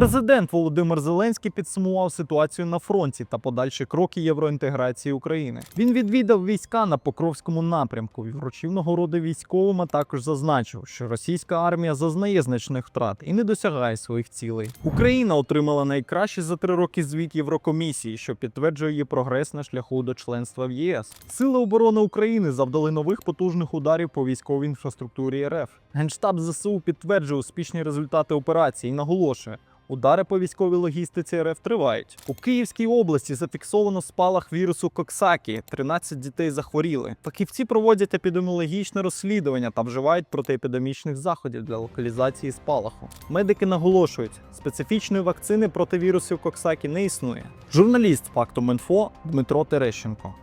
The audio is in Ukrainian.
Президент Володимир Зеленський підсумував ситуацію на фронті та подальші кроки євроінтеграції України. Він відвідав війська на Покровському напрямку і вручив нагороди військовим, а також зазначив, що російська армія зазнає значних втрат і не досягає своїх цілей. Україна отримала найкращий за три роки звіт Єврокомісії, що підтверджує її прогрес на шляху до членства в ЄС. Сили оборони України завдали нових потужних ударів по військовій інфраструктурі РФ. Генштаб ЗСУ підтверджує успішні результати операції і наголошує. Удари по військовій логістиці РФ тривають. У Київській області зафіксовано спалах вірусу Коксакі. 13 дітей захворіли. Фахівці проводять епідеміологічне розслідування та вживають протиепідемічних заходів для локалізації спалаху. Медики наголошують, специфічної вакцини проти вірусів Коксакі не існує. Журналіст Фактум.Інфо Дмитро Терещенко.